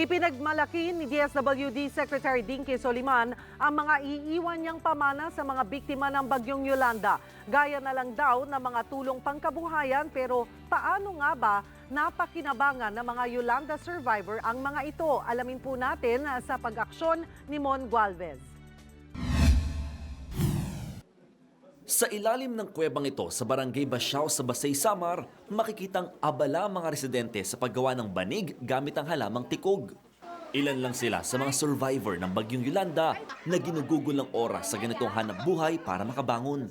Ipinagmalaki ni DSWD Secretary Dinky Soliman ang mga iiwan niyang pamana sa mga biktima ng bagyong Yolanda. Gaya na lang daw ng mga tulong pangkabuhayan pero paano nga ba napakinabangan ng mga Yolanda survivor ang mga ito? Alamin po natin sa pag-aksyon ni Mon Gualvez. Sa ilalim ng kuwebang ito sa barangay Basyao sa Basay Samar, makikitang abala mga residente sa paggawa ng banig gamit ang halamang tikog. Ilan lang sila sa mga survivor ng bagyong Yolanda na ginugugol ng oras sa ganitong hanap buhay para makabangon.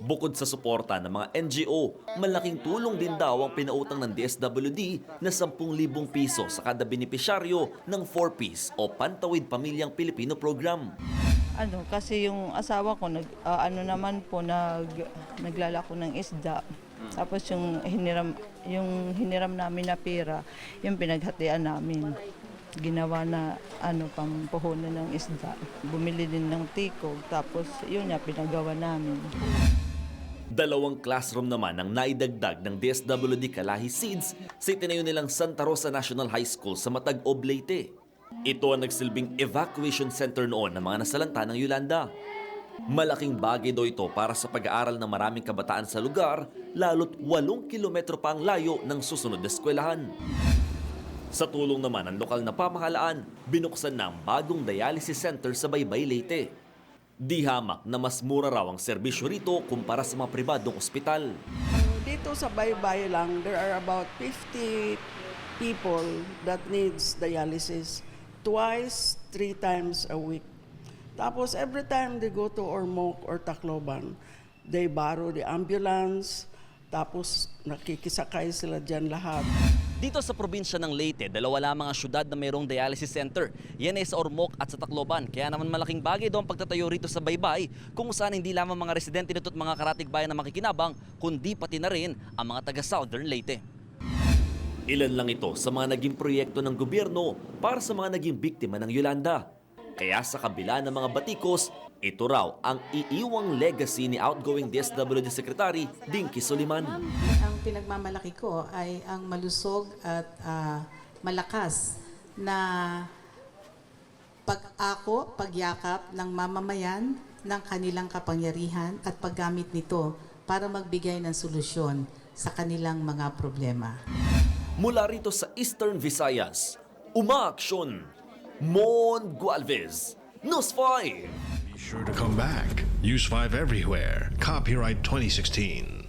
Bukod sa suporta ng mga NGO, malaking tulong din daw ang pinautang ng DSWD na 10,000 piso sa kada benepisyaryo ng 4Ps o Pantawid Pamilyang Pilipino Program. Ano, kasi yung asawa ko, nag, ah, ano naman po, nag, naglalako ng isda. Tapos yung hiniram, yung hiniram namin na pera, yung pinaghatian namin. Ginawa na ano, pampuhunan ng isda. Bumili din ng tikog, tapos yun nga, pinagawa namin. Dalawang classroom naman ang naidagdag ng DSWD Kalahi Seeds sa itinayo nilang Santa Rosa National High School sa Matag Oblate. Ito ang nagsilbing evacuation center noon ng mga nasalanta ng Yolanda. Malaking bagay daw ito para sa pag-aaral ng maraming kabataan sa lugar, lalo't 8 kilometro pa ang layo ng susunod na eskwelahan. Sa tulong naman ng lokal na pamahalaan, binuksan na ang bagong dialysis center sa Baybay, Leyte. Di hamak na mas mura raw ang serbisyo rito kumpara sa mga pribadong ospital. Dito sa Baybay lang, there are about 50 people that needs dialysis twice, three times a week. Tapos every time they go to Ormoc or Tacloban, they borrow the ambulance, tapos nakikisakay sila dyan lahat. Dito sa probinsya ng Leyte, dalawa lamang ang syudad na mayroong dialysis center. Yan ay sa Ormoc at sa Tacloban. Kaya naman malaking bagay daw ang pagtatayo rito sa Baybay kung saan hindi lamang mga residente nito at mga karatig bayan na makikinabang, kundi pati na rin ang mga taga Southern Leyte. Ilan lang ito sa mga naging proyekto ng gobyerno para sa mga naging biktima ng Yolanda. Kaya sa kabila ng mga batikos, ito raw ang iiwang legacy ni outgoing DSWD Secretary Dinky Soliman. Ang pinagmamalaki ko ay ang malusog at ah, malakas na pag-ako, pagyakap ng mamamayan ng kanilang kapangyarihan at paggamit nito para magbigay ng solusyon sa kanilang mga problema. Mula rito sa Eastern Visayas, umaaksyon, Mon Gualvez, News 5. Be sure to come back. Use 5 everywhere. Copyright 2016.